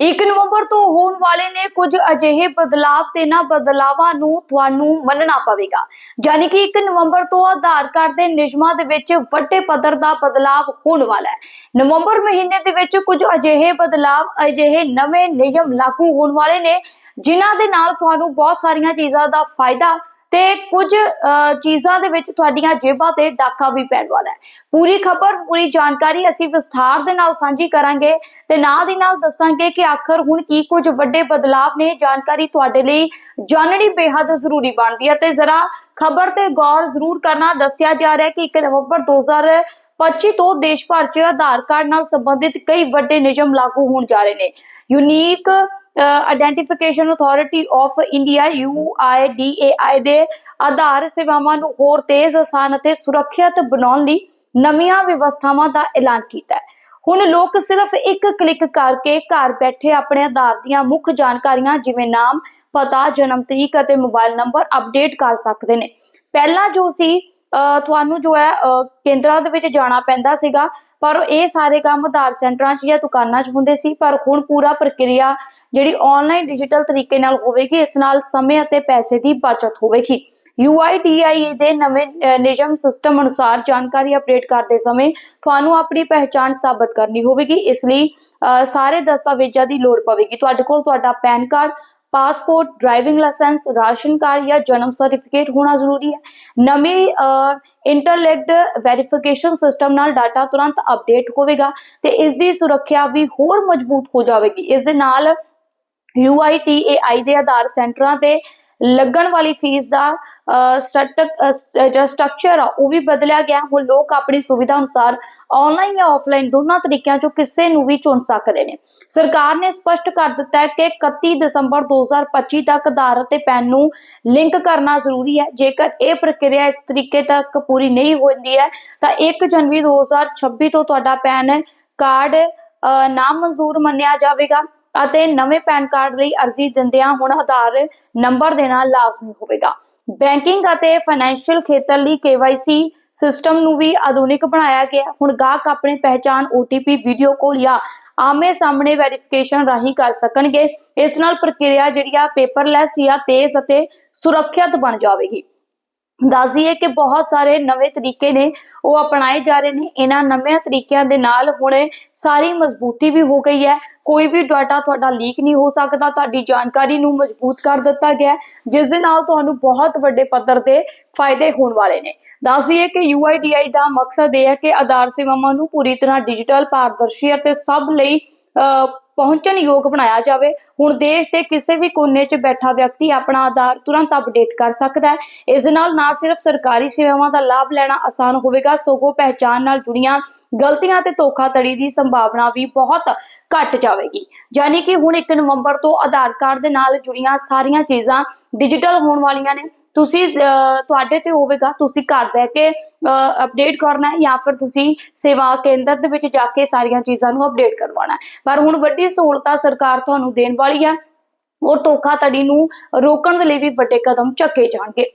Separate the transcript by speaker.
Speaker 1: 1 ਨਵੰਬਰ ਤੋਂ ਹੋਣ ਵਾਲੇ ਨੇ ਕੁਝ ਅਜਿਹੇ ਬਦਲਾਵ ਤੇ ਨਾ ਬਦਲਾਵਾਂ ਨੂੰ ਤੁਹਾਨੂੰ ਮੰਨਣਾ ਪਵੇਗਾ। ਯਾਨੀ ਕਿ 1 ਨਵੰਬਰ ਤੋਂ ਆਧਾਰ ਕਾਰਡ ਦੇ ਨਿਯਮਾਂ ਦੇ ਵਿੱਚ ਵੱਡੇ ਪੱਧਰ ਦਾ ਬਦਲਾਵ ਹੋਣ ਵਾਲਾ ਹੈ। ਨਵੰਬਰ ਮਹੀਨੇ ਦੇ ਵਿੱਚ ਕੁਝ ਅਜਿਹੇ ਬਦਲਾਵ, ਅਜਿਹੇ ਨਵੇਂ ਨਿਯਮ ਲਾਗੂ ਹੋਣ ਵਾਲੇ ਨੇ, ਜਿਨ੍ਹਾਂ ਦੇ ਨਾਲ ਤੁਹਾਨੂੰ ਬਹੁਤ ਸਾਰੀਆਂ ਚੀਜ਼ਾਂ ਦਾ ਫਾਇਦਾ ਤੇ ਕੁਝ ਚੀਜ਼ਾਂ ਦੇ ਵਿੱਚ ਤੁਹਾਡੀਆਂ ਜੇਬਾਂ ਤੇ ਡਾਕਾ ਵੀ ਪੈਣ ਵਾਲਾ ਹੈ। ਪੂਰੀ ਖਬਰ, ਪੂਰੀ ਜਾਣਕਾਰੀ ਅਸੀਂ ਵਿਸਥਾਰ ਦੇ ਨਾਲ ਸਾਂਝੀ ਕਰਾਂਗੇ ਤੇ ਨਾਲ ਦੀ ਨਾਲ ਦੱਸਾਂਗੇ ਕਿ ਆਖਰ ਹੁਣ ਕੀ ਕੁਝ ਵੱਡੇ ਬਦਲਾਵ ਨੇ, ਜਾਣਕਾਰੀ ਤੁਹਾਡੇ ਲਈ ਜਾਣਨੀ ਬੇहद ਜ਼ਰੂਰੀ ਬਣਦੀ ਹੈ। ਤੇ ਜ਼ਰਾ ਖਬਰ ਤੇ ਗੌਰ ਜ਼ਰੂਰ ਕਰਨਾ। ਦੱਸਿਆ ਜਾ ਰਿਹਾ ਕਿ 1 ਨਵੰਬਰ 2025 ਤੋਂ ਦੇਸ਼ ਭਰ 'ਚ ਆਧਾਰ ਕਾਰਡ ਨਾਲ ਸੰਬੰਧਿਤ ਕਈ ਵੱਡੇ ਨਿਯਮ ਲਾਗੂ ਹੋਣ ਜਾ ਰਹੇ ਨੇ। Unique identification authority of India UIDAI ਦੇ ਆਧਾਰ ਸੇਵਾਵਾਂ ਨੂੰ ਹੋਰ ਤੇਜ਼, ਆਸਾਨ ਅਤੇ ਸੁਰੱਖਿਅਤ ਬਣਾਉਣ ਲਈ ਨਵੀਆਂ ਵਿਵਸਥਾਵਾਂ ਦਾ ਐਲਾਨ ਕੀਤਾ ਹੈ। ਹੁਣ ਲੋਕ ਸਿਰਫ ਇੱਕ ਕਲਿੱਕ ਕਰਕੇ ਘਰ ਬੈਠੇ ਆਪਣੇ ਆਧਾਰ ਦੀਆਂ ਮੁੱਖ ਜਾਣਕਾਰੀਆਂ ਜਿਵੇਂ ਨਾਮ, ਪਤਾ, ਜਨਮ ਤਰੀਕ ਅਤੇ ਮੋਬਾਈਲ ਨੰਬਰ ਅਪਡੇਟ ਕਰ ਸਕਦੇ ਨੇ। ਪਹਿਲਾਂ ਜੋ ਸੀ, ਅਹ ਤੁਹਾਨੂੰ ਜੋ ਹੈ, ਅਹ ਕੇਂਦਰਾਂ ਦੇ ਵਿੱਚ ਜਾਣਾ ਪੈਂਦਾ ਸੀਗਾ, ਪਰ ਇਹ ਸਾਰੇ ਕੰਮ ਆਧਾਰ ਸੈਂਟਰਾਂ 'ਚ ਜਾਂ ਦੁਕਾਨਾਂ 'ਚ ਹੁੰਦੇ ਸੀ, ਪਰ ਹੁਣ ਪੂਰਾ ਪ੍ਰਕਿਰਿਆ ਜਿਹੜੀ ਆਨਲਾਈਨ ਡਿਜੀਟਲ ਤਰੀਕੇ ਨਾਲ ਹੋਵੇਗੀ, ਇਸ ਨਾਲ ਸਮੇਂ ਅਤੇ ਪੈਸੇ ਦੀ ਬਚਤ ਹੋਵੇਗੀ। UIDAI ਦੇ ਨਵੇਂ ਨਿਯਮ ਸਿਸਟਮ ਅਨੁਸਾਰ ਜਾਣਕਾਰੀ ਅਪਡੇਟ ਕਰਦੇ ਸਮੇਂ ਤੁਹਾਨੂੰ ਆਪਣੀ ਪਹਿਚਾਣ ਸਾਬਤ ਕਰਨੀ ਹੋਵੇਗੀ। ਇਸ ਲਈ ਸਾਰੇ ਦਸਤਾਵੇਜ਼ਾਂ ਦੀ ਲੋੜ ਪਵੇਗੀ। ਤੁਹਾਡੇ ਕੋਲ ਤੁਹਾਡਾ PAN card, passport driving licence ration card ਜਾਂ ਜਨਮ ਸਰਟੀਫਿਕੇਟ ਹੋਣਾ ਜ਼ਰੂਰੀ ਹੈ। ਨਵੇਂ ਇੰਟਰਲਿੰਕਡ ਵੈਰੀਫਿਕੇਸ਼ਨ ਸਿਸਟਮ ਨਾਲ ਡਾਟਾ ਤੁਰੰਤ ਅਪਡੇਟ ਹੋਵੇਗਾ ਤੇ ਇਸ ਦੀ ਸੁਰੱਖਿਆ ਵੀ ਹੋਰ ਮਜ਼ਬੂਤ ਹੋ ਜਾਵੇਗੀ। ਇਸ ਦੇ ਨਾਲ UITAI ਦੇ ਆਧਾਰ ਸੈਂਟਰਾਂ ਤੇ ਲੱਗਣ ਵਾਲੀ ਫੀਸ ਦਾ ਸਟਰਕਚਰ ਆ ਉਹ ਵੀ ਬਦਲਿਆ ਗਿਆ। ਹੁਣ ਲੋਕ ਆਪਣੀ ਸੁਵਿਧਾ ਅਨੁਸਾਰ ਆਨਲਾਈਨ ਜਾਂ ਆਫਲਾਈਨ ਦੋਨਾਂ ਤਰੀਕਿਆਂ ਚੋਂ ਕਿਸੇ ਨੂੰ ਵੀ ਚੁਣ ਸਕਦੇ ਨੇ। ਸਰਕਾਰ ਨੇ ਸਪਸ਼ਟ ਕਰ ਦਿੱਤਾ ਹੈ ਕਿ 31 ਦਸੰਬਰ 2025 ਤੱਕ ਆਧਾਰ ਅਤੇ ਪੈਨ ਨੂੰ ਲਿੰਕ ਕਰਨਾ ਜ਼ਰੂਰੀ ਹੈ। ਜੇਕਰ ਇਹ ਪ੍ਰਕਿਰਿਆ ਇਸ ਤਰੀਕੇ ਤੱਕ ਪੂਰੀ ਨਹੀਂ ਹੁੰਦੀ ਹੈ ਤਾਂ 1 ਜਨਵਰੀ 2026 ਤੋਂ ਤੁਹਾਡਾ ਪੈਨ ਕਾਰਡ ਅਹ, ਨਾਮਨਜ਼ੂਰ ਮੰਨਿਆ ਜਾਵੇਗਾ। ਅਤੇ ਨਵੇਂ ਪੈਨ ਕਾਰਡ ਲਈ ਅਰਜ਼ੀ ਦਿੰਦਿਆਂ ਹੁਣ ਆਧਾਰ ਨੰਬਰ ਦੇਣਾ ਲਾਜ਼ਮੀ ਹੋਵੇਗਾ। ਬੈਂਕਿੰਗ ਅਤੇ ਫਾਈਨੈਂਸ਼ੀਅਲ ਖੇਤਰ ਲਈ KYC ਸਿਸਟਮ ਨੂੰ ਵੀ ਆਧੁਨਿਕ ਬਣਾਇਆ ਗਿਆ। ਹੁਣ ਗਾਹਕ ਆਪਣੀ ਪਹਿਚਾਣ OTP ਵੀਡੀਓ ਕਾਲ ਜਾਂ ਆਮੇ ਸਾਹਮਣੇ ਵੈਰੀਫਿਕੇਸ਼ਨ ਰਾਹੀਂ ਕਰ ਸਕਣਗੇ। ਇਸ ਨਾਲ ਪ੍ਰਕਿਰਿਆ ਜਿਹੜੀ ਆ ਪੇਪਰਲੈਸ ਜਾਂ ਤੇਜ਼ ਅਤੇ ਸੁਰੱਖਿਅਤ ਬਣ ਜਾਵੇਗੀ। ਦੱਸਦੀਏ ਕਿ ਬਹੁਤ ਸਾਰੇ ਨਵੇਂ ਤਰੀਕੇ ਨੇ ਉਹ ਅਪਣਾਏ ਜਾ ਰਹੇ ਨੇ। ਇਹਨਾਂ ਨਵੇਂ ਤਰੀਕਿਆਂ ਦੇ ਨਾਲ ਹੁਣ ਸਾਰੀ ਮਜ਼ਬੂਤੀ ਵੀ ਹੋ ਗਈ ਹੈ। ਕੋਈ ਵੀ ਡਾਟਾ ਤੁਹਾਡਾ ਲੀਕ ਨਹੀਂ ਹੋ ਸਕਦਾ, ਤੁਹਾਡੀ ਜਾਣਕਾਰੀ ਨੂੰ ਮਜ਼ਬੂਤ ਕਰ ਦਿੱਤਾ ਗਿਆ ਜਿਸ ਦੇ ਨਾਲ ਤੁਹਾਨੂੰ ਬਹੁਤ ਵੱਡੇ ਪੱਧਰ ਤੇ ਫਾਇਦੇ ਹੋਣ ਵਾਲੇ ਨੇ। ਦੱਸ ਦਈਏ ਕਿ UIDAI ਦਾ ਮਕਸਦ ਇਹ ਹੈ ਕਿ ਆਧਾਰ ਸੇਵਾਵਾਂ ਨੂੰ ਪੂਰੀ ਤਰ੍ਹਾਂ ਡਿਜੀਟਲ ਪਾਰਦਰਸ਼ੀ ਅਤੇ ਸਭ ਲਈ ਪਹੁੰਚਣ ਯੋਗ ਬਣਾਇਆ ਜਾਵੇ। ਹੁਣ ਦੇਸ਼ ਦੇ ਕਿਸੇ ਵੀ ਕੋਨੇ 'ਚ ਬੈਠਾ ਵਿਅਕਤੀ ਆਪਣਾ ਆਧਾਰ ਤੁਰੰਤ ਅਪਡੇਟ ਕਰ ਸਕਦਾ ਹੈ। ਇਸ ਨਾਲ ਨਾ ਸਿਰਫ ਸਰਕਾਰੀ ਸੇਵਾਵਾਂ ਦਾ ਲਾਭ ਲੈਣਾ ਆਸਾਨ ਹੋਵੇਗਾ, ਸਗੋਂ ਪਹਿਚਾਣ ਨਾਲ ਜੁੜੀਆਂ ਗਲਤੀਆਂ ਤੇ ਧੋਖਾਧੜੀ ਦੀ ਸੰਭਾਵਨਾ ਵੀ ਬਹੁਤ ਘਟ ਜਾਵੇਗੀ। ਯਾਨੀ ਕਿ ਹੁਣ 1 ਨਵੰਬਰ ਤੋਂ ਆਧਾਰ ਕਾਰਡ ਦੇ ਨਾਲ ਜੁੜੀਆਂ ਸਾਰੀਆਂ ਚੀਜ਼ਾਂ ਡਿਜੀਟਲ ਹੋਣ ਵਾਲੀਆਂ ਨੇ। ਤੁਸੀਂ ਤੁਹਾਡੇ ਤੇ ਹੋਵੇਗਾ। ਤੁਸੀਂ ਘਰ ਬਹਿ ਕੇ ਅਪਡੇਟ ਕਰਨਾ ਹੈ ਜਾਂ ਫਿਰ ਤੁਸੀਂ ਸੇਵਾ ਕੇਂਦਰ ਦੇ ਵਿੱਚ ਜਾ ਕੇ ਸਾਰੀਆਂ ਚੀਜ਼ਾਂ ਨੂੰ ਅਪਡੇਟ ਕਰਵਾਉਣਾ ਪਰ ਹੁਣ ਵੱਡੀ ਸਹੂਲਤਾਂ ਸਰਕਾਰ ਤੁਹਾਨੂੰ ਦੇਣ ਵਾਲੀ ਹੈ। ਉਹ ਧੋਖਾਧੜੀ ਨੂੰ ਰੋਕਣ ਦੇ ਲਈ ਵੀ ਵੱਡੇ ਕਦਮ ਚੱਕੇ ਜਾਣਗੇ।